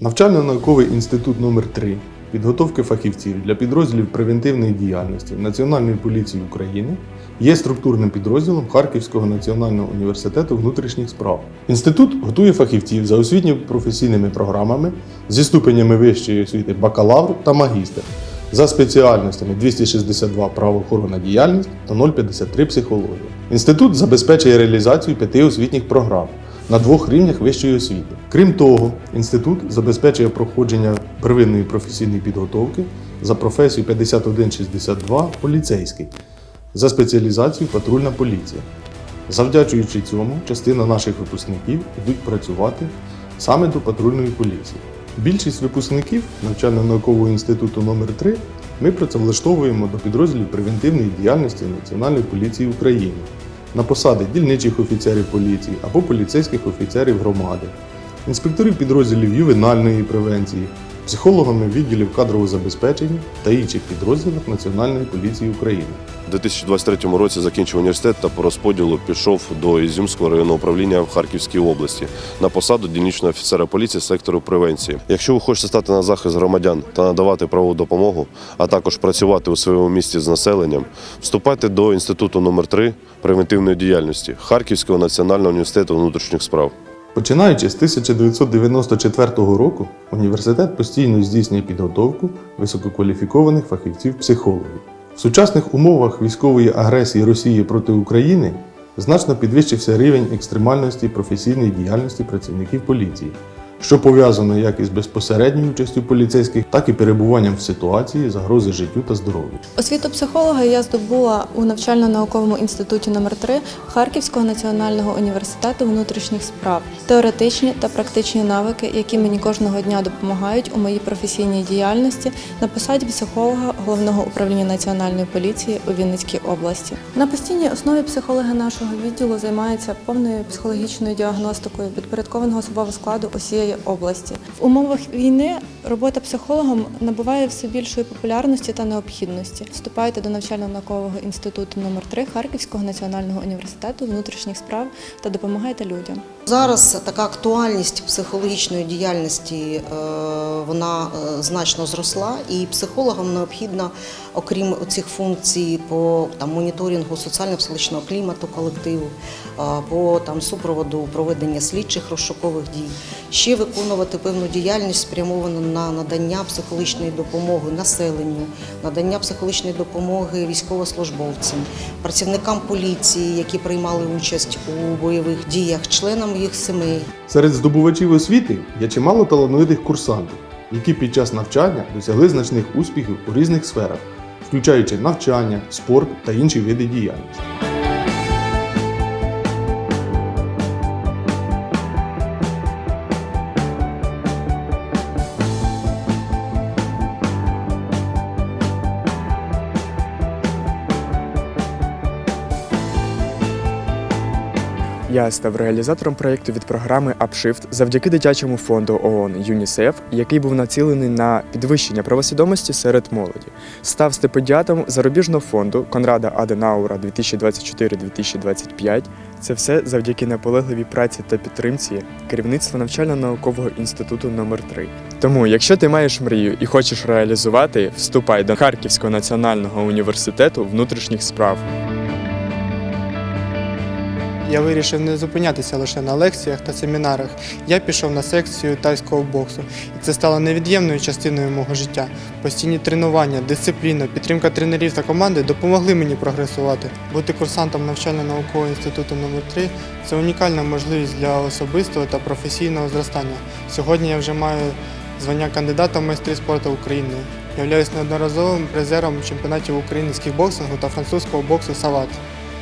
Навчально-науковий інститут номер 3 підготовки фахівців для підрозділів превентивної діяльності Національної поліції України є структурним підрозділом Харківського національного університету внутрішніх справ. Інститут готує фахівців за освітньо-професійними програмами зі ступенями вищої освіти бакалавр та магістр за спеціальностями 262 правоохоронна діяльність та 053 психологія. Інститут забезпечує реалізацію п'яти освітніх програм на двох рівнях вищої освіти. Крім того, інститут забезпечує проходження первинної професійної підготовки за професією 5162 поліцейський за спеціалізацією патрульна поліція. Завдячуючи цьому, частина наших випускників йдуть працювати саме до патрульної поліції. Більшість випускників навчально-наукового інституту номер 3 ми працевлаштовуємо до підрозділів превентивної діяльності Національної поліції України на посади дільничих офіцерів поліції або поліцейських офіцерів громади, інспекторів підрозділів ювенальної превенції, психологами відділів кадрового забезпечення та інших підрозділах Національної поліції України. У 2023 році закінчив університет та по розподілу пішов до Ізюмського районного управління в Харківській області на посаду дільничного офіцера поліції сектору превенції. Якщо ви хочете стати на захист громадян та надавати правову допомогу, а також працювати у своєму місті з населенням, вступайте до інституту номер 3 превентивної діяльності Харківського національного університету внутрішніх справ. Починаючи з 1994 року, університет постійно здійснює підготовку висококваліфікованих фахівців-психологів. В сучасних умовах військової агресії Росії проти України значно підвищився рівень екстремальності професійної діяльності працівників поліції, що пов'язано як із безпосередньою участю поліцейських, так і перебуванням в ситуації загрози життю та здоров'ю. Освіту психолога я здобула у навчально-науковому інституті номер 3 Харківського національного університету внутрішніх справ. Теоретичні та практичні навики, які мені кожного дня допомагають у моїй професійній діяльності на посаді психолога головного управління національної поліції у Вінницькій області. На постійній основі психологи нашого відділу займаються повною психологічною діагностикою підпорядкованого особового складу усієї області. В умовах війни робота психологом набуває все більшої популярності та необхідності. Вступайте до навчально-наукового інституту номер 3 Харківського національного університету внутрішніх справ та допомагайте людям. Зараз така актуальність психологічної діяльності е, вона е, значно зросла, і психологам необхідно, окрім цих функцій по там моніторингу соціально-психологічного клімату колективу, по там супроводу проведення слідчих розшукових дій, ще виконувати певну діяльність спрямовану на надання психологічної допомоги населенню, надання психологічної допомоги військовослужбовцям, працівникам поліції, які приймали участь у бойових діях, членам їх сімей. Серед здобувачів освіти є чимало талановитих курсантів, які під час навчання досягли значних успіхів у різних сферах, включаючи навчання, спорт та інші види діяльності. Я став реалізатором проєкту від програми UpShift завдяки дитячому фонду ООН ЮНІСЕФ, який був націлений на підвищення правосвідомості серед молоді. Став стипендіатом зарубіжного фонду Конрада Аденаура 2024-2025. Це все завдяки наполегливій праці та підтримці керівництва навчально-наукового інституту номер 3 Тому, якщо ти маєш мрію і хочеш реалізувати, вступай до Харківського національного університету внутрішніх справ. Я вирішив не зупинятися лише на лекціях та семінарах. Я пішов на секцію тайського боксу, і це стало невід'ємною частиною мого життя. Постійні тренування, дисципліна, підтримка тренерів та команди допомогли мені прогресувати. Бути курсантом навчально-наукового інституту номер 3 це унікальна можливість для особистого та професійного зростання. Сьогодні я вже маю звання кандидата в майстри спорту України. Являюсь неодноразовим призером чемпіонатів України з кікбоксингу та французького боксу Сават.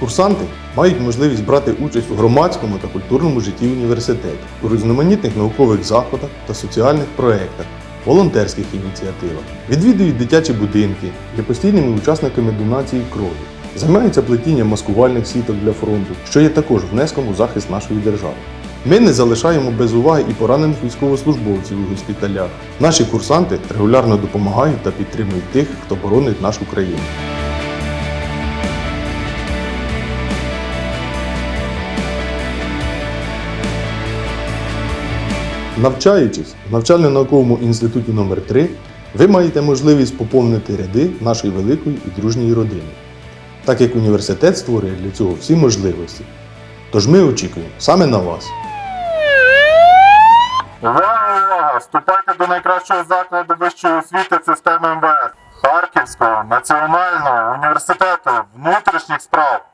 Курсанти мають можливість брати участь у громадському та культурному житті університету, у різноманітних наукових заходах та соціальних проєктах, волонтерських ініціативах, відвідують дитячі будинки, є постійними учасниками донації крові, займаються плетінням маскувальних сіток для фронту, що є також внеском у захист нашої держави. Ми не залишаємо без уваги і поранених військовослужбовців у госпіталях. Наші курсанти регулярно допомагають та підтримують тих, хто боронить нашу країну. Навчаючись в навчально-науковому інституті номер 3 ви маєте можливість поповнити ряди нашої великої і дружньої родини, так як університет створює для цього всі можливості. Тож ми очікуємо саме на вас. Вступайте до найкращого закладу вищої освіти системи МВС Харківського національного університету внутрішніх справ.